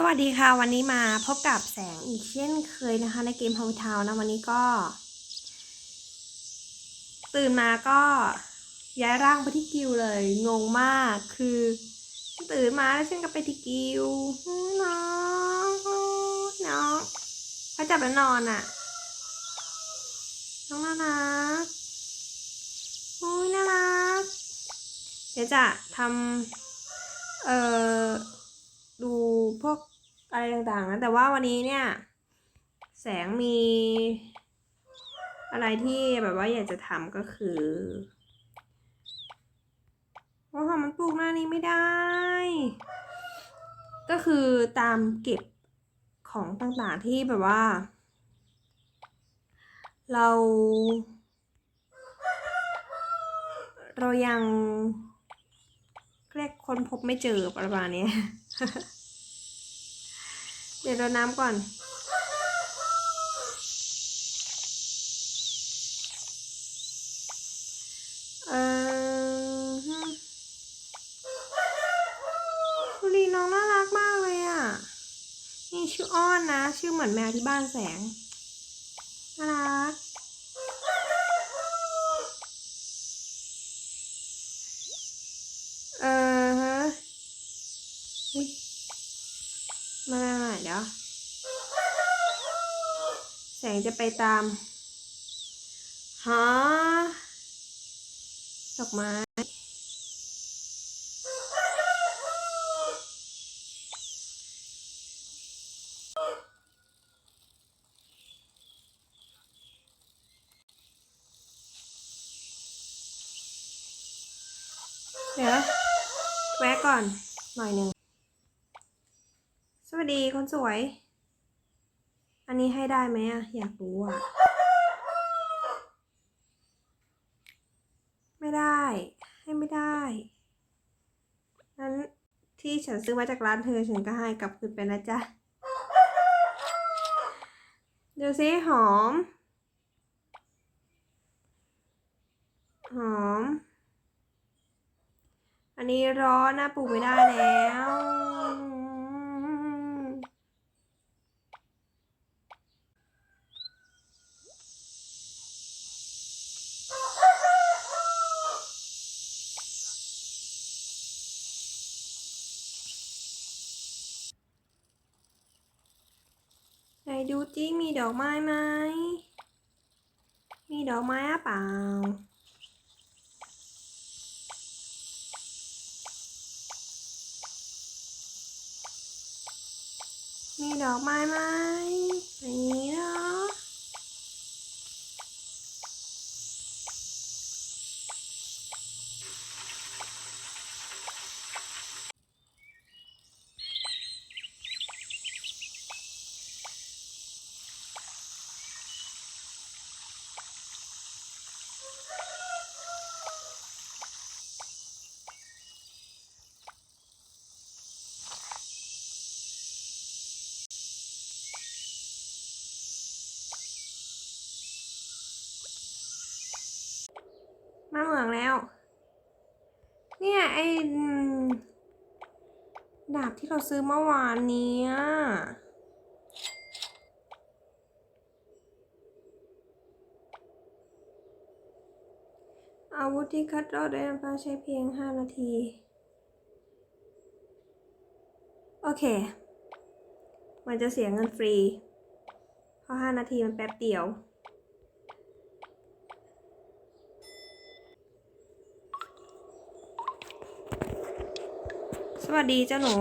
สวัสดีค่ะวันนี้มาพบกับแสงอีกเช่นเคยนะคะ ในเกม Home Town นะวันนี้ก็ ตื่นมาก็ย้ายร่างไปที่กิวเลย งงมากคือ ตื่นมาแล้วฉันก็ไปที่กิวน้องน้องเขาจับแล้วนอนอะ น้องน่ารักโอ้ยน่ารักเดี๋ยวจะทำเอ่อ ดูพวกอะไรต่างๆนะแต่ว่าวันนี้เนี่ย แสงมีอะไรที่แบบว่าอยากจะทำก็คือว่าหอมมันปลูกหน้านี้ไม่ได้ ก็คือตามเก็บของต่างๆที่แบบว่า เรา เรายังเรียกคนพบไม่เจอประมาณนี้ เดี๋ยวเราน้ำก่อน เออดูดีน้องน่ารักมากเลยอะ นี่ชื่ออ้อนนะ ชื่อเหมือนแมวที่บ้านแสง น่ารัก เออฮะเฮ้ยมาหน่อยเดี๋ยว แสงจะไปตามหาดอกไม้เดี๋ยวแวะก่อนหน่อยหนึ่ง สวัสดีคนสวย อันนี้ให้ได้ไหมอะอยากรู้อะไม่ได้ ให้ไม่ได้นั้นที่ฉันซื้อมาจากร้านเธอ ฉันก็ให้กลับคืนไปนะจ๊ะ เดี๋ยวซิหอม หอม อันนี้ร้อนนะปลูกไม่ได้แล้ว ไหน ดูจิมีดอกไม้ไหม มีดอกไม้อะเปล่า มีดอกไม้ไหมเนาะมาเหมือง แล้ว เนี่ยไอ้ดาบที่เราซื้อเมื่อวานเนี้ยอาวุธที่คัดลอกได้น้ำปลาใช้เพียง 5 นาที โอเค มันจะเสียเงินฟรี เพราะ 5 นาทีมันแป๊บเดียว สวัสดีเจ้าหนู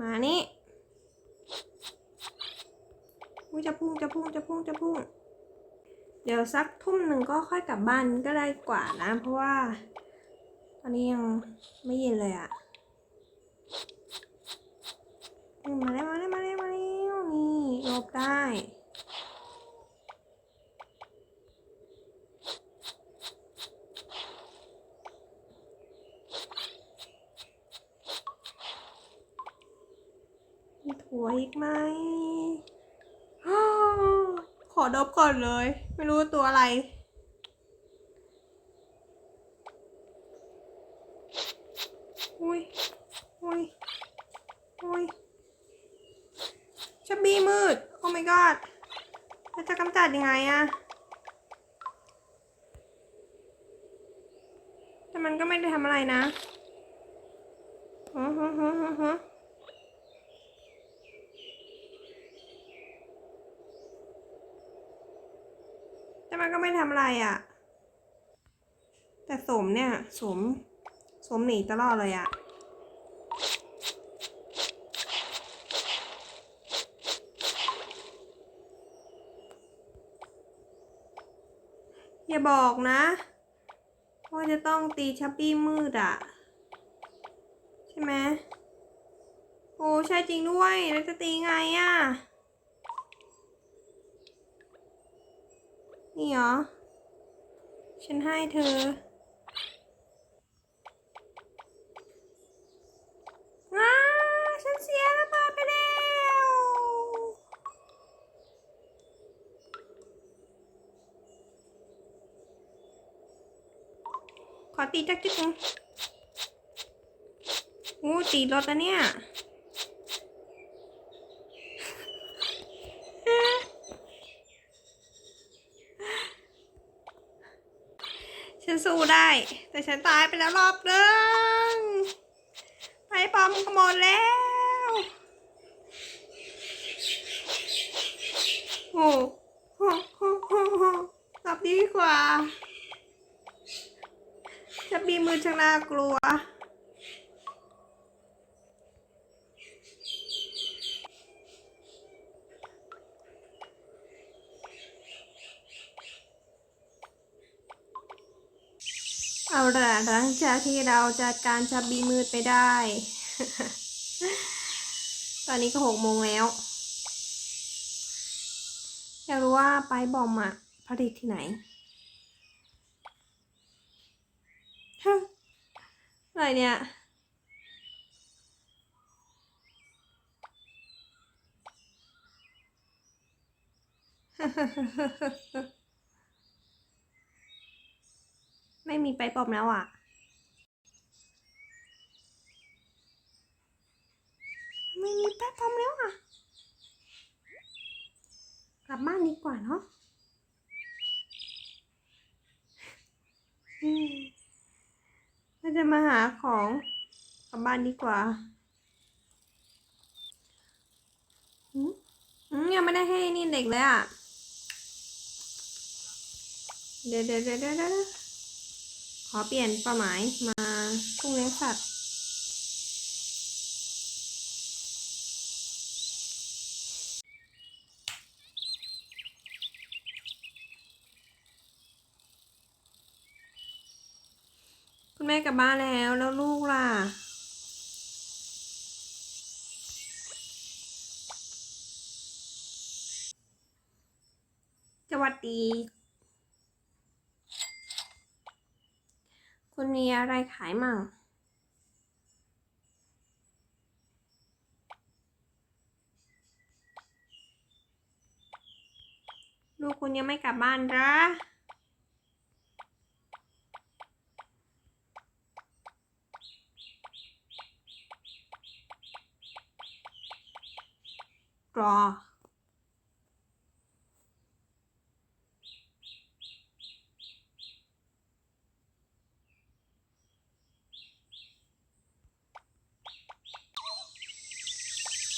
มานี่ จะพุ่งจะพุ่งจะพุ่งจะพุ่ง เดี๋ยวสักทุ่มหนึ่งก็ค่อยกลับบ้านก็ได้กว่านะ เพราะว่า ตอนนี้ยังไม่เย็นเลยอะมาได้วมาได้มาได้มาแล้วนี่ลบได้ัวอีกมาม อดบก่อนเลย ไม่รู้ตัวอะไร อุ้ย อุ้ย อุ้ยชับบี้มืด โอ้ my god แล้วจะกำจัดยังไงอะแต่มันก็ไม่ได้ทำอะไรนะฮะฮะฮะฮะฮะ แต่มันก็ไม่ทำอะไรอะแต่สมเนี่ย สม สมหนีตลอดเลยอะอย่าบอกนะว่าจะต้องตีชัปปี้มืดอะใช่ไหมโอ้ใช่จริงด้วย แล้วจะตีไงอะ นี่เหรอ ฉันให้เธออ้าฉันเสียระเบิดไปแล้วขอตีจักจิ๊กนึงโอ้ตีรถแล้วเนี่ย ฉันสู้ ได้ แต่ฉันตายไปแล้วรอบนึงไปปอมก็หมดแล้วโอ้โหโหโหโหกลับดีกว่า จะมีมือชน่ากลัว เอาละหลังจากที่เราจัดการจับบีมืดไปได้ ตอนนี้ก็หกโมงแล้ว อยากรู้ว่าไปบอมอะผลิตที่ไหนอะไรเนี่ย ไม่มีไปปอบแล้วอะ ไม่มีไปปอบแล้วอะ กลับบ้านดีกว่าเนาะเราจะมาหาของกลับบ้านดีกว่าอืมอืมยังไม่ได้ให้นี่เด็กเลยอะ เดี๋ยวเดี๋ยวเดี๋ยวเดี๋ยว อเปลี่ยนเป้าหมายมากุ้งเลี้ยงสัตว์ คุณแม่กลับบ้านแล้วแล้วลูกล่ะสวัสดี คุณมีอะไรขายมั่ง ลูกคุณยังไม่กลับบ้านหรอรอ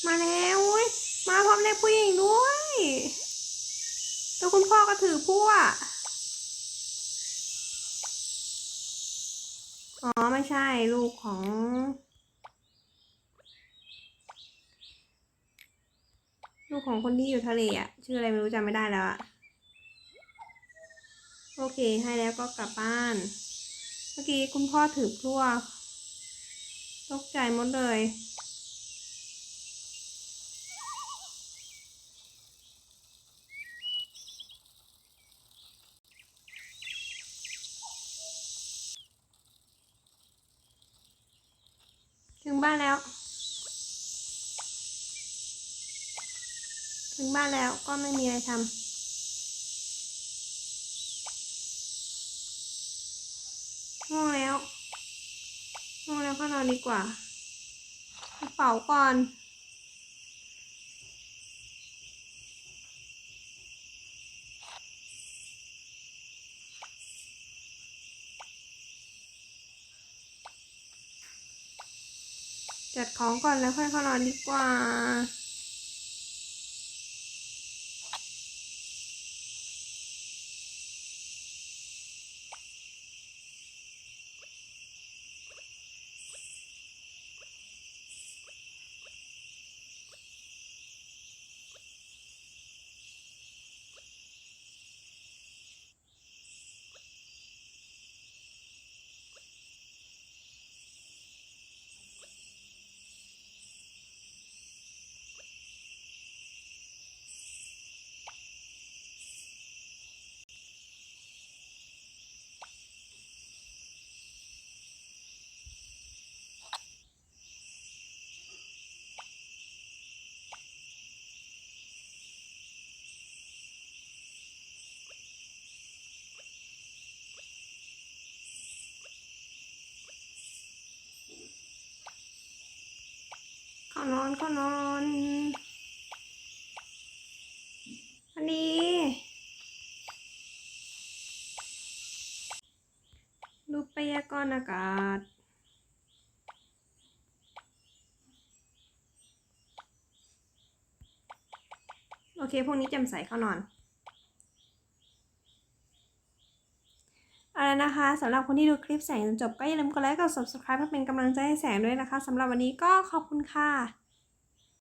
มาแล้วอุ๊ยมาพร้อมเด็กผู้หญิงด้วยแล้วคุณพ่อ ก็ถือพ่วอ๋อ ไม่ใช่ลูกของ ลูกของคนที่อยู่ทะเลอะชื่ออะไรไม่รู้จำไม่ได้แล้วอะโอเค ให้แล้วก็กลับบ้าน เมื่อกี้คุณพ่อถือพ่วตกใจหมดเลย ถึงบ้านแล้ว งบ้านแล้วก็ไม่มีอะไรทำง่วงแล้วง่วงแล้วก็นอนดีกว่ากระเป๋าก่อนจัดของก่อนแล้วค่อยเข้านอนดีกว่า อนเข้านอนอันนี้ รูปพยากรณ์อากาศโอเค พวกนี้แจำใสเข้านอน เอาละนะคะสำหรับคนที่ดูคลิปแสงจนจบก็อย่าลืมกดไลค์กด subscribe เพื่อเป็นกำลังใจให้แสงด้วยนะคะสำหรับวันนี้ก็ขอบคุณค่ะ